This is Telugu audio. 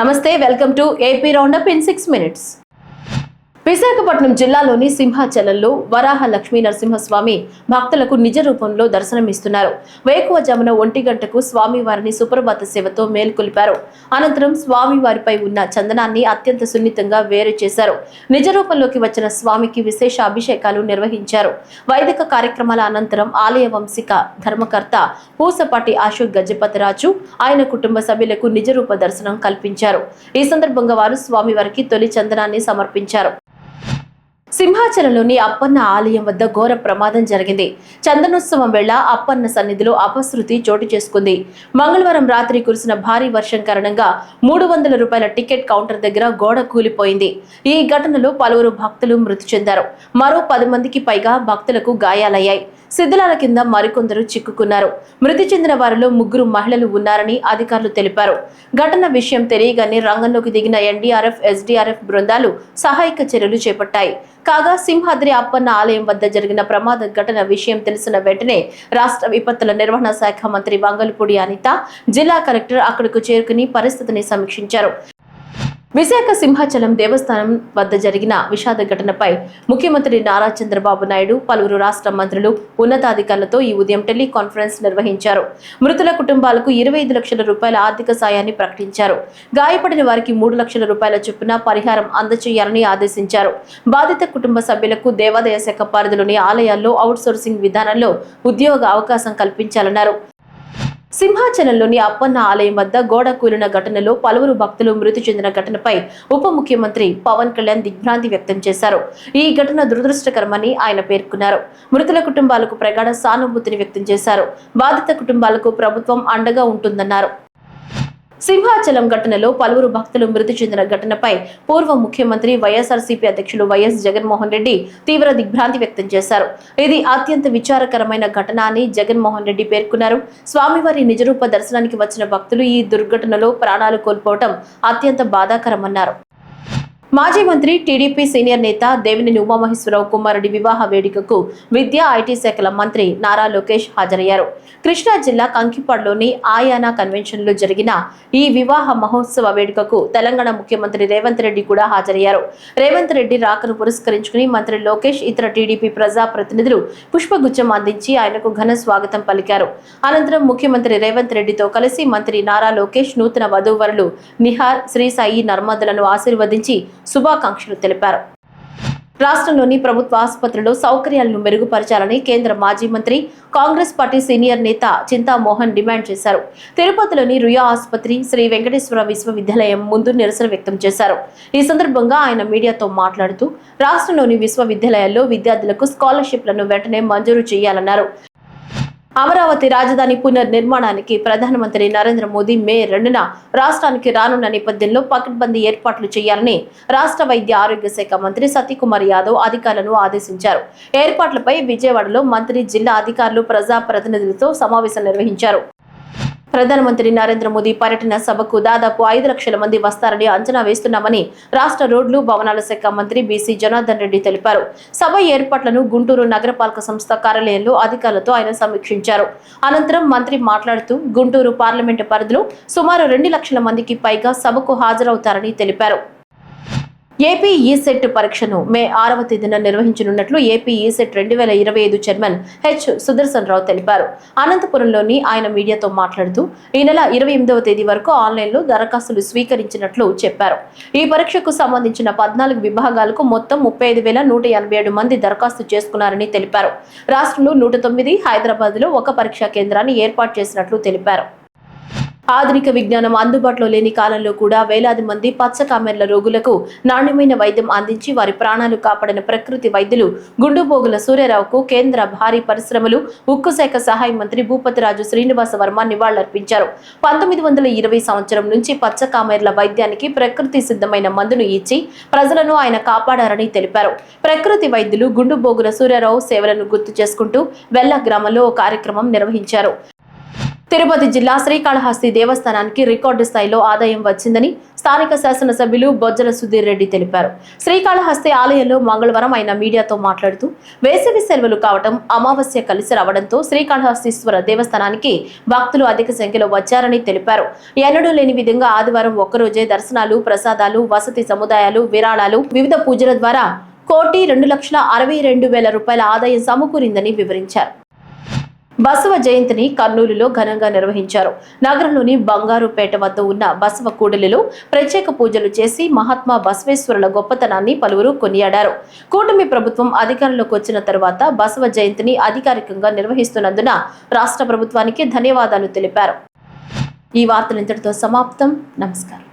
నమస్తే welcome to AP roundup in six minutes. Visakhapatnam జిల్లాలోని సింహాచలంలో వరాహ లక్ష్మీ నరసింహస్వామి భక్తులకు నిజ రూపంలో దర్శనమిస్తున్నారు. వేకువజామున ఒంటి గంటకు స్వామివారిని సుప్రభాత సేవతో మేల్కొలిపారు. అనంతరం స్వామివారిపై ఉన్న చందనాన్ని అత్యంత సున్నితంగా వేరు చేశారు. నిజ రూపంలోకి వచ్చిన స్వామికి విశేష అభిషేకాలు నిర్వహించారు. వైదిక కార్యక్రమాల అనంతరం ఆలయ వంశిక ధర్మకర్త పూసపాటి అశోక్ గజపతిరాజు ఆయన కుటుంబ సభ్యులకు నిజరూప దర్శనం కల్పించారు. ఈ సందర్భంగా వారు స్వామివారికి తొలి చందనాన్ని సమర్పించారు. సింహాచలంలోని అప్పన్న ఆలయం వద్ద ఘోర ప్రమాదం జరిగింది. చందనోత్సవం వేళ అప్పన్న సన్నిధిలో అపశృతి చోటు చేసుకుంది. మంగళవారం రాత్రి కురిసిన భారీ వర్షం కారణంగా మూడు వందల రూపాయల టికెట్ కౌంటర్ దగ్గర గోడ కూలిపోయింది. ఈ ఘటనలో పలువురు భక్తులు మృతి చెందారు. మరో పది మందికి పైగా భక్తులకు గాయాలయ్యాయి. శిథిలాల కింద మరికొందరు చిక్కుకున్నారు. మృతి చెందిన వారిలో ముగ్గురు మహిళలు ఉన్నారని అధికారులు తెలిపారు. ఘటన విషయం తెలియగానే రంగంలోకి దిగిన ఎన్డీఆర్ఎఫ్ ఎస్డీఆర్ఎఫ్ బృందాలు సహాయక చర్యలు చేపట్టాయి. కాగా సింహాద్రి అప్పన్న ఆలయం వద్ద జరిగిన ప్రమాద ఘటన విషయం తెలిసిన వెంటనే రాష్ట్ర విపత్తుల నిర్వహణ శాఖ మంత్రి వంగలపూడి అనిత జిల్లా కలెక్టర్ అక్కడకు చేరుకుని పరిస్థితిని సమీక్షించారు. విశాఖ సింహాచలం దేవస్థానం వద్ద జరిగిన విషాద ఘటనపై ముఖ్యమంత్రి నారా చంద్రబాబు నాయుడు పలువురు రాష్ట్ర మంత్రులు ఉన్నతాధికారులతో ఈ ఉదయం టెలికాన్ఫరెన్స్ నిర్వహించారు. మృతుల కుటుంబాలకు ఇరవై ఐదు లక్షల రూపాయల ఆర్థిక సాయాన్ని ప్రకటించారు. గాయపడిన వారికి మూడు లక్షల రూపాయల చొప్పున పరిహారం అందజేయాలని ఆదేశించారు. బాధిత కుటుంబ సభ్యులకు దేవాదాయ శాఖ పరిధిలోని ఆలయాల్లో అవుట్సోర్సింగ్ విధానంలో ఉద్యోగ అవకాశం కల్పించాలన్నారు. సింహాచలంలోని అప్పన్న ఆలయం వద్ద గోడ కూలిన ఘటనలో పలువురు భక్తులు మృతి చెందిన ఘటనపై ఉప ముఖ్యమంత్రి పవన్ కళ్యాణ్ దిగ్భ్రాంతి వ్యక్తం చేశారు. ఈ ఘటన దురదృష్టకరమని ఆయన పేర్కొన్నారు. మృతుల కుటుంబాలకు ప్రగాఢ సానుభూతిని వ్యక్తం చేశారు. బాధిత కుటుంబాలకు ప్రభుత్వం అండగా ఉంటుందన్నారు. సింహాచలం ఘటనలో పలువురు భక్తులు మృతి చెందిన ఘటనపై పూర్వ ముఖ్యమంత్రి వైఎస్ఆర్సీపీ అధ్యక్షులు వైఎస్ జగన్మోహన్ రెడ్డి తీవ్ర దిగ్భ్రాంతి వ్యక్తం చేశారు. ఇది అత్యంత విచారకరమైన ఘటన అని జగన్మోహన్ రెడ్డి పేర్కొన్నారు. స్వామివారి నిజరూప దర్శనానికి వచ్చిన భక్తులు ఈ దుర్ఘటనలో ప్రాణాలు కోల్పోవటం అత్యంత బాధాకరమన్నారు. మాజీ మంత్రి టీడీపీ సీనియర్ నేత దేవినేని ఉమామహేశ్వరరావు కుమారుడి వివాహ వేడుకకు విద్యా ఐటీ శాఖల మంత్రి నారా లోకేష్ హాజరయ్యారు. కృష్ణా జిల్లా కంకిపాడులోని ఆయానా కన్వెన్షన్లో జరిగిన ఈ వివాహ మహోత్సవ వేడుకకు తెలంగాణ ముఖ్యమంత్రి రేవంత్ రెడ్డి కూడా హాజరయ్యారు. రేవంత్ రెడ్డి రాకను పురస్కరించుకుని మంత్రి లోకేష్ ఇతర టీడీపీ ప్రజా ప్రతినిధులు పుష్పగుచ్చం అందించి ఆయనకు ఘన స్వాగతం పలికారు. అనంతరం ముఖ్యమంత్రి రేవంత్ రెడ్డితో కలిసి మంత్రి నారా లోకేష్ నూతన వధూవరులు నిహార్ శ్రీ సాయి నర్మదలను ఆశీర్వదించి శుభాకాంక్షలు తెలిపారు. రాష్ట్రంలోని ప్రభుత్వ ఆసుపత్రుల్లో సౌకర్యాలను మెరుగుపరచాలని కేంద్ర మాజీ మంత్రి కాంగ్రెస్ పార్టీ సీనియర్ నేత చింతామోహన్ డిమాండ్ చేశారు. తిరుపతిలోని రుయా ఆసుపత్రి శ్రీ వెంకటేశ్వర విశ్వవిద్యాలయం ముందు నిరసన వ్యక్తం చేశారు. ఈ సందర్భంగా ఆయన మీడియాతో మాట్లాడుతూ రాష్ట్రంలోని విశ్వవిద్యాలయాల్లో విద్యార్థులకు స్కాలర్షిప్లను వెంటనే మంజూరు చేయాలన్నారు. అమరావతి రాజధాని పునర్నిర్మాణానికి ప్రధానమంత్రి నరేంద్ర మోదీ మే రెండున రాష్ట్రానికి రానున్న నేపథ్యంలో పకడ్బందీ ఏర్పాట్లు చేయాలని రాష్ట్ర వైద్య ఆరోగ్య శాఖ మంత్రి సతీకుమార్ యాదవ్ అధికారులను ఆదేశించారు. ఏర్పాట్లపై విజయవాడలో మంత్రి జిల్లా అధికారులు ప్రజా ప్రతినిధులతో సమావేశం నిర్వహించారు. ప్రధానమంత్రి నరేంద్ర మోదీ పర్యటన సభకు దాదాపు ఐదు లక్షల మంది వస్తారని అంచనా వేస్తున్నామని రాష్ట్ర రోడ్లు భవనాల శాఖ మంత్రి బీసీ జనార్దన్ రెడ్డి తెలిపారు. సభ ఏర్పాట్లను గుంటూరు నగరపాలక సంస్థ కార్యాలయంలో అధికారులతో ఆయన సమీక్షించారు. అనంతరం మంత్రి మాట్లాడుతూ గుంటూరు పార్లమెంటు పరిధిలో సుమారు రెండు లక్షల మందికి పైగా సభకు హాజరవుతారని తెలిపారు. ఏపీ ఈసెట్ పరీక్షను మే ఆరవ తేదీన నిర్వహించనున్నట్లు ఏపీ ఈసెట్ రెండు వేల ఇరవై ఐదు చైర్మన్ హెచ్ సుదర్శన్ రావు తెలిపారు. అనంతపురంలోని ఆయన మీడియాతో మాట్లాడుతూ ఈ నెల ఇరవై ఎనిమిదవ తేదీ వరకు ఆన్లైన్లో దరఖాస్తులు స్వీకరించినట్లు చెప్పారు. ఈ పరీక్షకు సంబంధించిన పద్నాలుగు విభాగాలకు మొత్తం ముప్పై ఐదు వేల నూట ఎనభై ఏడు మంది దరఖాస్తు చేసుకున్నారని తెలిపారు. రాష్ట్రంలో నూట తొమ్మిది హైదరాబాద్లో ఒక పరీక్షా కేంద్రాన్ని ఏర్పాటు చేసినట్లు తెలిపారు. ఆధునిక విజ్ఞానం అందుబాటులో లేని కాలంలో కూడా వేలాది మంది పచ్చ కామెర్ల రోగులకు నాణ్యమైన వైద్యం అందించి వారి ప్రాణాలు కాపాడిన ప్రకృతి వైద్యులు గుండుబోగుల సూర్యారావుకు కేంద్ర భారీ పరిశ్రమలు ఉక్కు శాఖ సహాయ మంత్రి భూపతిరాజు శ్రీనివాస వర్మ నివాళులర్పించారు. పంతొమ్మిది వందల ఇరవై సంవత్సరం నుంచి పచ్చ కామెర్ల వైద్యానికి ప్రకృతి సిద్ధమైన మందును ఇచ్చి ప్రజలను ఆయన కాపాడారని తెలిపారు. ప్రకృతి వైద్యులు గుండుబోగుల సూర్యారావు సేవలను గుర్తు చేసుకుంటూ వెల్ల గ్రామంలో ఓ కార్యక్రమం నిర్వహించారు. తిరుపతి జిల్లా శ్రీకాళహస్తి దేవస్థానానికి రికార్డు స్థాయిలో ఆదాయం వచ్చిందని స్థానిక శాసనసభ్యులు బొజ్జల సుధీర్ రెడ్డి తెలిపారు. శ్రీకాళహస్తి ఆలయంలో మంగళవారం ఆయన మీడియాతో మాట్లాడుతూ వేసవి సెలవులు కావటం అమావాస్య కలిసి రావడంతో శ్రీకాళహస్తీశ్వర దేవస్థానానికి భక్తులు అధిక సంఖ్యలో వచ్చారని తెలిపారు. ఎన్నడూ లేని విధంగా ఆదివారం ఒక్కరోజే దర్శనాలు ప్రసాదాలు వసతి సముదాయాలు విరాళాలు వివిధ పూజల ద్వారా కోటి రెండు లక్షల అరవై రెండు వేల రూపాయల ఆదాయం సమకూరిందని వివరించారు. బసవ జయంతిని కర్నూలులో ఘనంగా నిర్వహించారు. నగరంలోని బంగారుపేట వద్ద ఉన్న బసవ కూడలిలో ప్రత్యేక పూజలు చేసి మహాత్మా బసవేశ్వరుల గొప్పతనాన్ని పలువురు కొనియాడారు. కూటమి ప్రభుత్వం అధికారంలోకి వచ్చిన తరువాత బసవ జయంతిని అధికారికంగా నిర్వహిస్తున్నందున రాష్ట్ర ప్రభుత్వానికి ధన్యవాదాలు తెలిపారు. ఈ వార్తలు ఇంతటితో సమాప్తం. నమస్కారం.